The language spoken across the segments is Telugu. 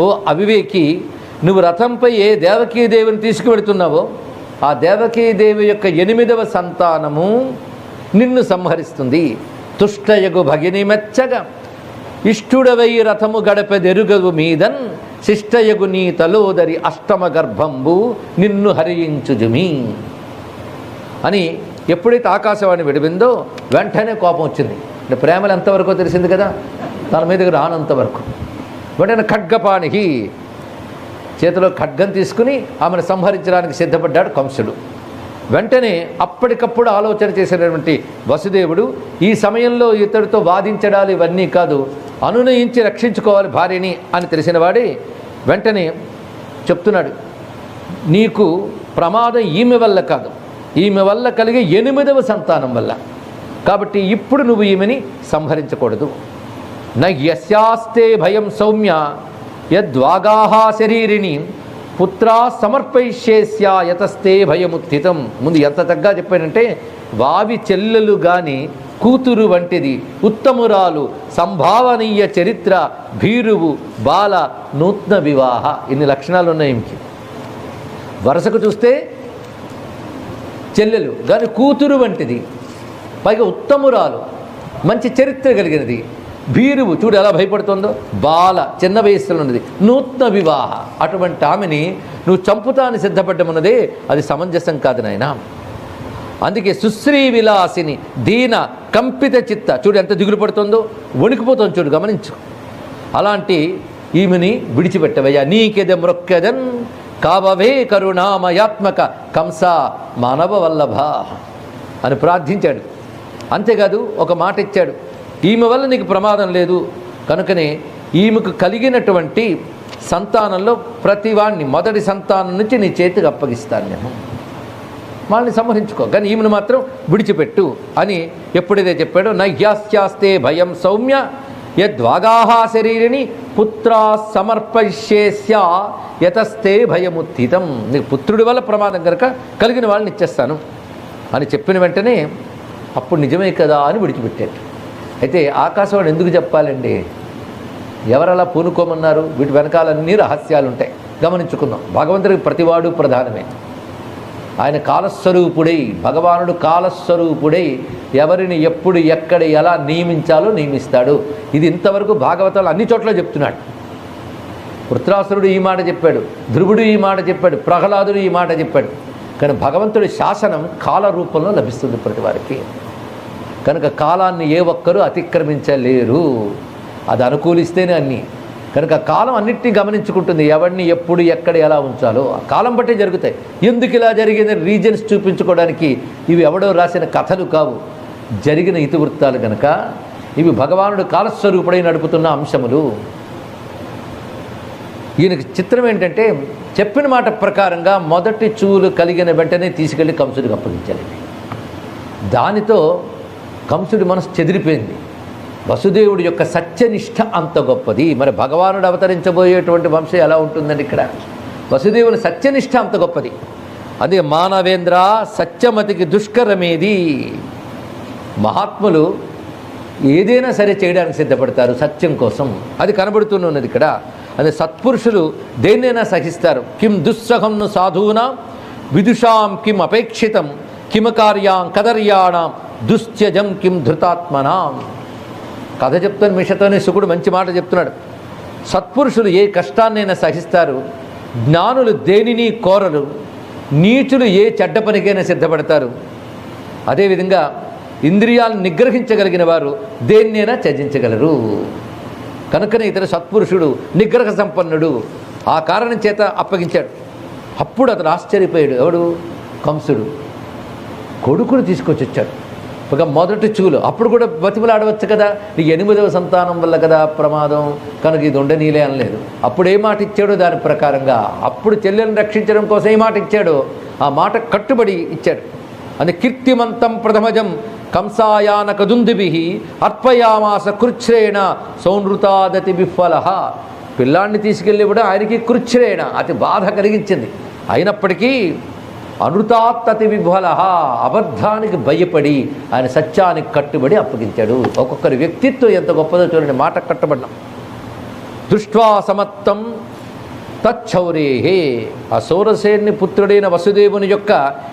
ఓ అవివేకి నువ్వు రథంపై ఏ దేవకీదేవిని తీసుకువెడుతున్నావో ఆ దేవకీదేవి యొక్క ఎనిమిదవ సంతానము నిన్ను సంహరిస్తుంది. తుష్టయగు భగిని మెచ్చగా. ఇష్టుడవై రథము గడపెదెరుగవు మీదన్ శిష్టయగు నీ తలోదరి అష్టమ గర్భంబు నిన్ను హరించుజుమి అని ఎప్పుడైతే ఆకాశవాణి విడిపిందో వెంటనే కోపం వచ్చింది. అంటే ప్రేమలు ఎంతవరకు తెలిసింది కదా. తన మీదకి రానంతవరకు. వెంటనే ఖడ్గపానికి చేతిలో ఖడ్గం తీసుకుని ఆమెను సంహరించడానికి సిద్ధపడ్డాడు కంసుడు. వెంటనే అప్పటికప్పుడు ఆలోచన చేసినటువంటి వసుదేవుడు ఈ సమయంలో ఇతడితో వాదించడాలు ఇవన్నీ కాదు అనునయించి రక్షించుకోవాలి భార్యని అని తెలిసినవాడే వెంటనే చెప్తున్నాడు నీకు ప్రమాదం ఈమె వల్ల కాదు ఈమె వల్ల కలిగే ఎనిమిదవ సంతానం వల్ల. కాబట్టి ఇప్పుడు నువ్వు ఈమెని సంహరించకూడదు. నస్యాస్తే భయం సౌమ్య యద్వాగాహా శరీరిని పుత్రా సమర్పయిష్యేస్యా యతస్తే భయముత్థితం. ముందు ఎంత తగ్గా చెప్పానంటే వావి చెల్లెలు గాని కూతురు వంటిది ఉత్తమురాలు సంభావనీయ చరిత్ర భీరువు బాల నూత్న వివాహ. ఇన్ని లక్షణాలు ఉన్నాయి ఇంకి వరుసకు చూస్తే చెల్లెలు కానీ కూతురు వంటిది. పైగా ఉత్తమురాలు. మంచి చరిత్ర కలిగినది. భీరువు చూడు ఎలా భయపడుతుందో? బాల చిన్న వయస్సులో ఉన్నది. నూతన వివాహ. అటువంటి ఆమెని నువ్వు చంపుతాని సిద్ధపడ్డమున్నదే అది సమంజసం కాదు నాయన. అందుకే సుశ్రీ విలాసిని దీన కంపిత చిత్త. చూడు ఎంత దిగులు పడుతుందో? వణికిపోతుంది చూడు గమనించు. అలాంటి ఈమెని విడిచిపెట్టవయ్యా. నీకెద మృక్కెదన్ కావవే కరుణామయాత్మక కంస మానవ వల్లభ అని ప్రార్థించాడు. అంతేకాదు ఒక మాట ఇచ్చాడు. ఈమె వల్ల నీకు ప్రమాదం లేదు. కనుకనే ఈమెకు కలిగినటువంటి సంతానంలో ప్రతివాణ్ణి మొదటి సంతానం నుంచి నీ చేతికి అప్పగిస్తాను నేను. వాళ్ళని సంహరించుకో. కానీ ఈమెను మాత్రం విడిచిపెట్టు అని ఎప్పుడైతే చెప్పాడో నహ్యాస్యాస్తే భయం సౌమ్య యద్వాగాహ శరీరిని పుత్రా సమర్పయిష్యేస్యా యతస్తే భయముత్థితం. నీకు పుత్రుడి వల్ల ప్రమాదం కనుక కలిగిన వాళ్ళని ఇచ్చేస్తాను అని చెప్పిన వెంటనే అప్పుడు నిజమే కదా? అని విడిచిపెట్టాడు. అయితే ఆకాశవాణి ఎందుకు చెప్పాలండి? ఎవరలా పూనుకోమన్నారు? వీటి వెనకాలన్నీ రహస్యాలు ఉంటాయి గమనించుకుందాం. భగవంతుడికి ప్రతివాడు ప్రధానమే. ఆయన కాలస్వరూపుడై భగవానుడు కాలస్వరూపుడై ఎవరిని ఎప్పుడు ఎక్కడ ఎలా నియమించాలో నియమిస్తాడు. ఇది ఇంతవరకు భాగవతాలు అన్ని చోట్ల చెప్తున్నాడు. వృత్రాసురుడు ఈ మాట చెప్పాడు. ధ్రువుడు ఈ మాట చెప్పాడు. ప్రహ్లాదుడు ఈ మాట చెప్పాడు. కానీ భగవంతుడి శాసనం కాల రూపంలో లభిస్తుంది ప్రతి వారికి. కనుక కాలాన్ని ఏ ఒక్కరూ అతిక్రమించలేరు. అది అనుకూలిస్తేనే అన్నీ. కనుక కాలం అన్నిటినీ గమనించుకుంటుంది. ఎవరిని ఎప్పుడు ఎక్కడ ఎలా ఉంచాలో. ఆ కాలం బట్టే జరుగుతాయి. ఎందుకు ఇలా జరిగింది? రీజన్స్ చూపించుకోవడానికి ఇవి ఎవడో రాసిన కథలు కావు. జరిగిన ఇతివృత్తాలు కనుక ఇవి భగవానుడు కాలస్వరూపుడై నడుపుతున్న అంశములు. ఈయనకి చిత్రం ఏంటంటే చెప్పిన మాట ప్రకారంగా మొదటి చూలు కలిగిన వెంటనే తీసుకెళ్ళి కంసుడికి అప్పగించాలి. దానితో కంసుడి మనసు చెదిరిపోయింది. వసుదేవుడి యొక్క సత్యనిష్ట అంత గొప్పది. మరి భగవానుడు అవతరించబోయేటువంటి వంశం ఎలా ఉంటుందండి ఇక్కడ? వసుదేవుని సత్యనిష్ట అంత గొప్పది. అదే మానవేంద్ర సత్యమతికి దుష్కరమేది. మహాత్ములు ఏదైనా సరే చేయడానికి సిద్ధపడతారు సత్యం కోసం. అది కనబడుతూనే ఉన్నది ఇక్కడ. అదే సత్పురుషులు దేన్నైనా సహిస్తారు. కిం దుస్సహంను సాధూనా విదుషాం కిం అపేక్షితం కిమ కార్యాం కదర్యాణం దుశ్చజం కిం ధృతాత్మనాం. కథ చెప్తాను మిషతోనే శుకుడు మంచి మాట చెప్తున్నాడు. సత్పురుషులు ఏ కష్టాన్నైనా సహిస్తారు జ్ఞానులు దేనిని కోరరు నీచులు ఏ చెడ్డ పనికైనా సిద్ధపడతారు. అదేవిధంగా ఇంద్రియాలను నిగ్రహించగలిగిన వారు దేన్నైనా త్యజించగలరు. కనుకనే ఇతర సత్పురుషుడు నిగ్రహ సంపన్నుడు. ఆ కారణం చేత అప్పగించాడు. అప్పుడు అతను ఆశ్చర్యపోయాడు. ఎవడు? కంసుడు. కొడుకును తీసుకొచ్చి వచ్చాడు. ఒక మొదటి చూలు. అప్పుడు కూడా బతిమలాడవచ్చు కదా. నీ ఎనిమిదవ సంతానం వల్ల కదా ప్రమాదం. కనుక ఇది ఉండనీలే అనలేదు. అప్పుడు ఏ మాట ఇచ్చాడో దాని ప్రకారంగా. అప్పుడు చెల్లెలను రక్షించడం కోసం ఏ మాట ఇచ్చాడో. ఆ మాట కట్టుబడి ఇచ్చాడు. అని కీర్తిమంతం ప్రథమజం. కంసాయాన కదుందుభి అర్పయామాస కృచ్ఛ్రేణ సౌనృతాదతి విఫలహ పిల్లాన్ని తీసుకెళ్ళి కూడా ఆయనకి కృచ్ఛ్రేణ అతి బాధ కలిగించింది. అయినప్పటికీ అనుతాత్తతి విఫల అబద్ధానికి భయపడి ఆయన సత్యానికి కట్టుబడి అప్పగించాడు. ఒక్కొక్కరి వ్యక్తిత్వం ఎంత గొప్పదో చూడండి మాట కట్టబడినాం దృష్ట్వా సమత్తం తచ్చౌరేహే. ఆ సౌరసేని పుత్రుడైన వసుదేవుని యొక్క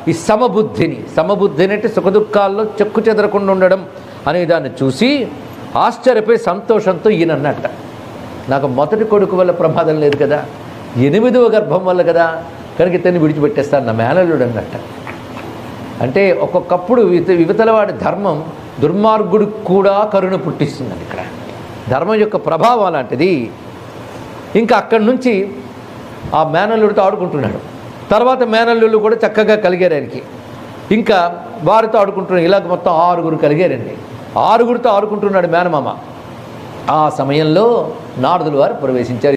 ఈ సమబుద్ధిని సమబుద్ధిని అంటే సుఖదుఖాల్లో చెక్కు చెదరకుండా ఉండడం అనే దాన్ని చూసి ఆశ్చర్యపోయి సంతోషంతో ఈయనన్నట్ట నాకు మొదటి కొడుకు వల్ల ప్రమాదం లేదు కదా ఎనిమిదవ గర్భం వల్ల కదా కనుక ఇతన్ని విడిచిపెట్టేస్తాను నా మేనల్లుడు అన్నట్ట. అంటే ఒక్కొక్కప్పుడు ఇత యువతలవాడి ధర్మం దుర్మార్గుడికి కూడా కరుణ పుట్టిస్తుందండి ఇక్కడ. ధర్మం యొక్క ప్రభావం అలాంటిది. ఇంకా అక్కడి నుంచి ఆ మేనల్లుడితో ఆడుకుంటున్నాడు. తర్వాత మేనల్లుళ్ళు కూడా చక్కగా కలిగారు ఆయనకి. ఇంకా వారితో ఆడుకుంటున్నాడు ఇలాగ మొత్తం ఆరుగురు కలిగారండి. ఆరుగురితో ఆడుకుంటున్నాడు మేనమామ. ఆ సమయంలో నారదులు వారు ప్రవేశించారు.